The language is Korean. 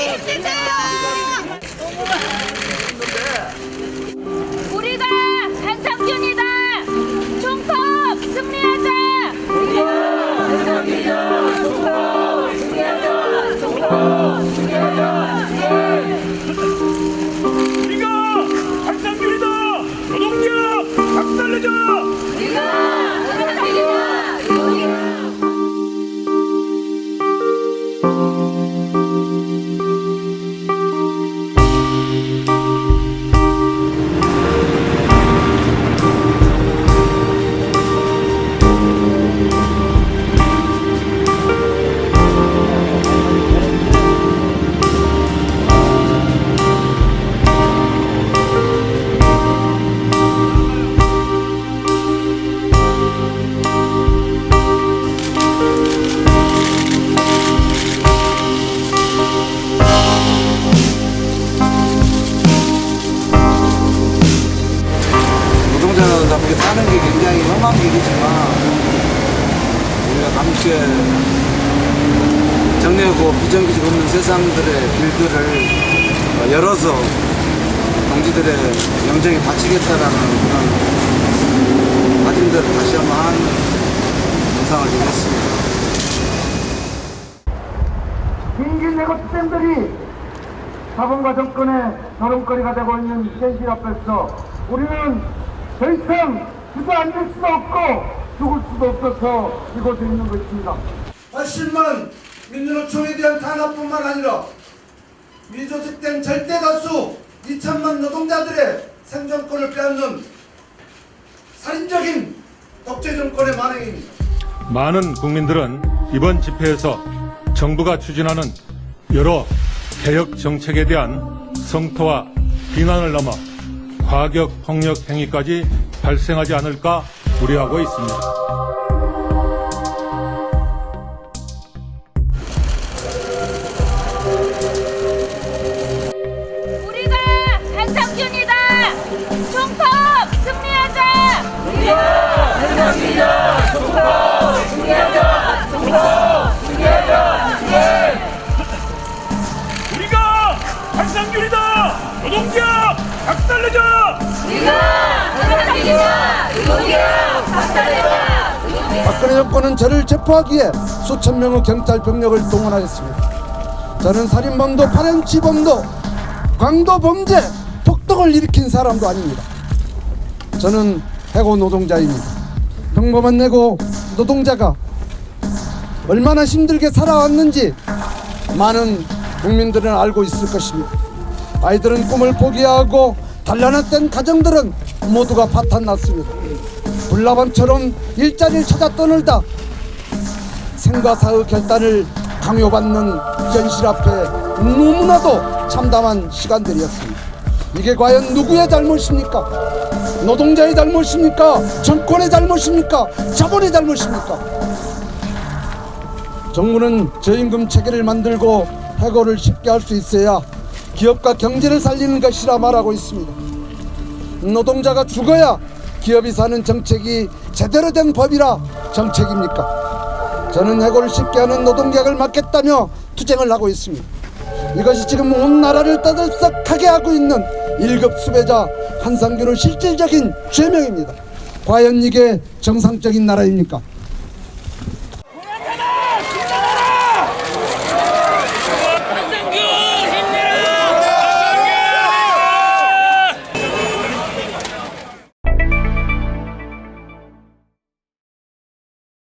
네. 우리가 한상균이다. 총법 승리하자. 우리가 한상균이다. 총폭 승리하자. 총법 승리하자. 이렇게 사는 게 굉장히 험한 길이지만 우리가 함께 정리하고 비정규직 없는 세상들의 길들을 어, 열어서 동지들의 영정에 바치겠다라는 그런 다짐들을 다시 한번 하는 영상을 보냈습니다. 빙긴 내고 쌤들이 자본과 정권의 노름거리가 되고 있는 현실 앞에서 우리는 더 이상 주저앉을 수도 없고 죽을 수도 없어서 이곳에 있는 것입니다. 80만 민주노총에 대한 탄압뿐만 아니라 미조직된 절대 다수 2천만 노동자들의 생존권을 빼앗는 살인적인 독재 정권의 만행입니다. 많은 국민들은 이번 집회에서 정부가 추진하는 여러 개혁 정책에 대한 성토와 비난을 넘어 과격 폭력 행위까지 발생하지 않을까 우려하고 있습니다. 우리가 한상균이다. 총통 승리하자. 우리가 한상균이다! 노동자 박살내자! 박근혜 정권은 저를 체포하기에 수천 명의 경찰 병력을 동원하였습니다. 저는 살인범도 파렴치범도 강도 범죄 폭동을 일으킨 사람도 아닙니다. 저는 해고 노동자입니다. 평범한 내고 노동자가 얼마나 힘들게 살아왔는지 많은 국민들은 알고 있을 것입니다. 아이들은 꿈을 포기하고 단란했던 가정들은 모두가 파탄났습니다. 불나방처럼 일자리를 찾아 떠놀다 생과 사의 결단을 강요받는 현실 앞에 너무나도 참담한 시간들이었습니다. 이게 과연 누구의 잘못입니까? 노동자의 잘못입니까? 정권의 잘못입니까? 자본의 잘못입니까? 정부는 저임금 체계를 만들고 해고를 쉽게 할 수 있어야 기업과 경제를 살리는 것이라 말하고 있습니다. 노동자가 죽어야 기업이 사는 정책이 제대로 된 법이라 정책입니까? 저는 해고를 쉽게 하는 노동계약을 막겠다며 투쟁을 하고 있습니다. 이것이 지금 온 나라를 떠들썩하게 하고 있는 1급 수배자 한상규의 실질적인 죄명입니다. 과연 이게 정상적인 나라입니까?